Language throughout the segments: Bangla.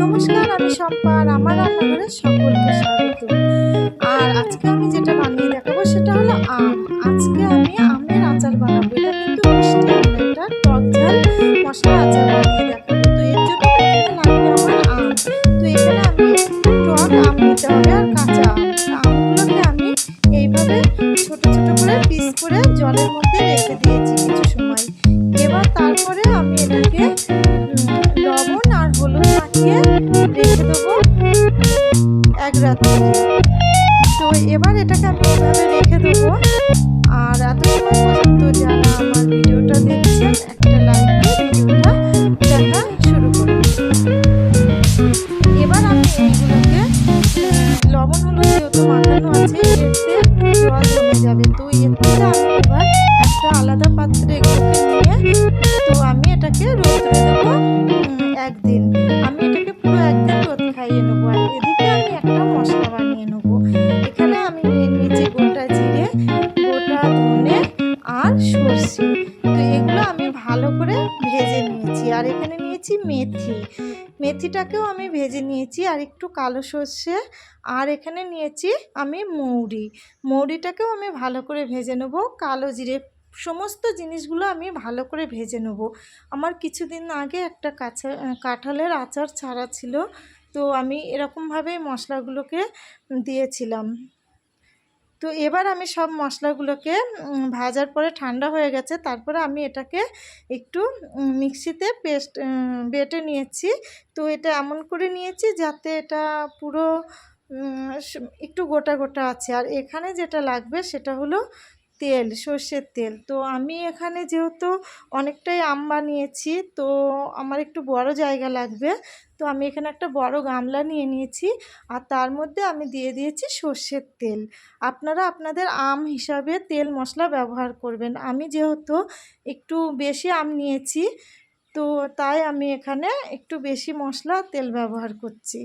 নমস্কার আমি শম্পা আর আমার রান্নাঘরে সকলকে স্বাগত। আর আজকে আমি যেটা বানিয়ে দেখাবো সেটা হলো আম। আজকে আমি আমের আচার বানাবো। এটা কিন্তু মিষ্টি না, টক ঝাল মশলা আচার বানিয়ে দেখাবো। তো এর জন্য প্রথমে লাগবে আমার আম। তো এখানে আমি টক আম নিতে হবে আর কাঁচা আমগুলোকে আমি এইভাবে ছোট ছোট করে পিস করে জলের মধ্যে রেখে দিয়েছি। কিছু এটাকে এভাবে রেখে দেবো। আর এত সময় পর্যন্ত যারা আমার ভিডিওটা দেখছেন, একটা লাইক দিয়ে ভিডিওটা দেখা শুরু করুন। এবার আমি এইগুলোকে লবণ, হলুদ যেহেতু মাখানো আছে জল জমে যাবে। তো এর থেকে আমি এবার একটা আলাদা পাত্রে এগুলোকে নিয়ে, তো আমি এটাকে আর এখানে নিয়েছি মেথি। মেথিটাকেও আমি ভেজে নিয়েছি আর একটু কালো সর্ষে। আর এখানে নিয়েছি আমি মৌরি। মৌরিটাকেও আমি ভালো করে ভেজে নেব। কালো জিরে সমস্ত জিনিসগুলো আমি ভালো করে ভেজে নেব। আমার কিছুদিন আগে একটা কাঁচা, কাঁঠালের আচার ছাড়া ছিল। তো আমি এরকমভাবেই মশলাগুলোকে দিয়েছিলাম। তো এবার আমি সব মশলাগুলোকে ভাজার পরে ঠান্ডা হয়ে গেছে, তারপরে আমি এটাকে একটু মিক্সিতে পেস্ট বেটে নিয়েছি। তো এটা এমন করে নিয়েছি যাতে এটা পুরো একটু গোটা গোটা আছে। আর এখানে যেটা লাগবে সেটা হলো তেল, সর্ষের তেল। তো আমি এখানে যেহেতু অনেকটাই আম বানিয়েছি, তো আমার একটু বড় জায়গা লাগবে। তো আমি এখানে একটা বড় গামলা নিয়ে নিয়েছি আর তার মধ্যে আমি দিয়ে দিয়েছি সর্ষের তেল। আপনারা আপনাদের আম হিসাবে তেল মশলা ব্যবহার করবেন। আমি যেহেতু একটু বেশি আম নিয়েছি, তো তাই আমি এখানে একটু বেশি মশলা তেল ব্যবহার করছি।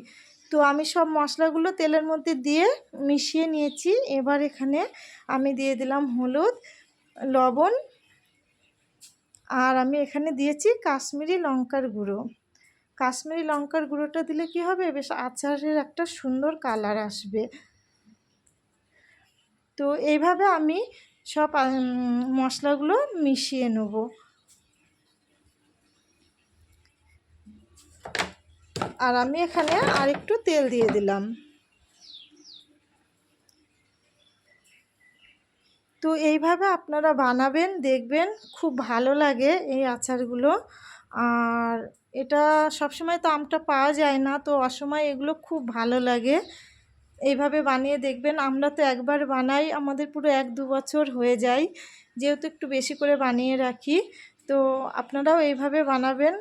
তো আমি সব মশলাগুলো তেলের মধ্যে দিয়ে মিশিয়ে নিয়েছি। এবার এখানে আমি দিয়ে দিলাম হলুদ, লবণ আর আমি এখানে দিয়েছি কাশ্মীরি লঙ্কার গুঁড়ো। কাশ্মীরি লঙ্কার গুঁড়োটা দিলে কি হবে? বেশ আচারের একটা সুন্দর কালার আসবে। তো এইভাবে আমি সব মশলাগুলো মিশিয়ে নেব। আর আমি এখানে আরেকটু তেল দিয়ে দিলাম। তো এইভাবে আপনারা বানাবেন, দেখবেন খুব ভালো লাগে এই আচারগুলো। আর এটা সবসময় তো আমটা পাওয়া যায় না, তো অসময় এগুলো খুব ভালো লাগে। এইভাবে বানিয়ে দেখবেন, আমরা তো একবার বানাই, আমাদের পুরো এক দু বছর হয়ে যায়, যেহেতু একটু বেশি করে বানিয়ে রাখি। তো আপনারাও এইভাবে বানাবেন।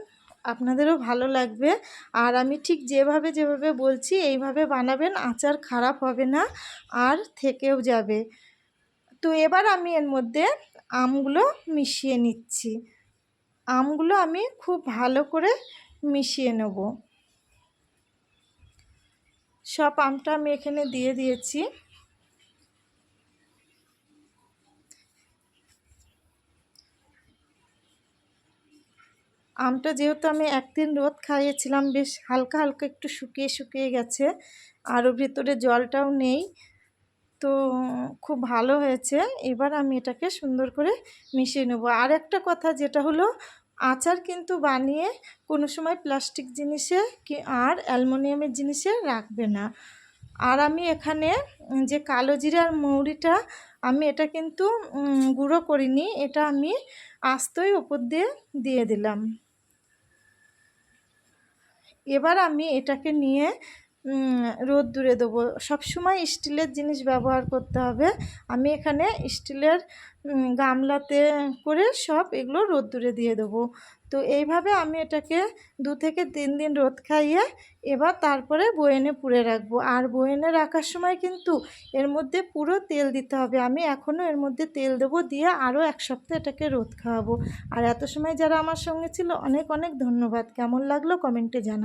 আপনাদেরও ভালো লাগবে। আর আমি ঠিক যেভাবে যেভাবে বলছি, এইভাবে বানাবেন, আচার খারাপ হবে না আর থেকেও যাবে। তো এবার আমি এর মধ্যে আমগুলো মিশিয়ে নিচ্ছি। আমগুলো আমি খুব ভালো করে মিশিয়ে নেব। সব আমটা আমি এখানে দিয়ে দিয়েছি। আমটা যেহেতু আমি একদিন রোদ খাইয়েছিলাম, বেশ হালকা হালকা একটু শুকিয়ে শুকিয়ে গেছে আরও ভিতরে জলটাও নেই। তো খুব ভালো হয়েছে। এবার আমি এটাকে সুন্দর করে মিশিয়ে নেব। আর একটা কথা, যেটা হলো, আচার কিন্তু বানিয়ে কোনো সময় প্লাস্টিক জিনিসে কি আর অ্যালমোনিয়ামের জিনিসে রাখবে না। আর আমি এখানে যে কালো জিরা আর মৌরিটা, আমি এটা কিন্তু গুঁড়ো করিনি, এটা আমি আস্তই ওপর দিয়ে দিয়ে দিলাম। এবার আমি এটাকে নিয়ে রোদ্দুরে দেবো। সবসময় স্টিলের জিনিস ব্যবহার করতে হবে। আমি এখানে স্টিলের গামলাতে করে সব এগুলো রোদ্দুরে দিয়ে দেবো। তো এইভাবে আমি এটাকে দু থেকে তিন দিন রোদ খাইয়ে এবার তারপরে বয়েনে পুড়ে রাখব। আর বয়েনে রাখার সময় কিন্তু এর মধ্যে পুরো তেল দিতে হবে। আমি এখনও এর মধ্যে তেল দেবো দিয়ে আরও এক সপ্তাহ এটাকে রোদ খাওয়াবো। আর এত সময় যারা আমার সঙ্গে ছিল, অনেক অনেক ধন্যবাদ। কেমন লাগল কমেন্টে জানা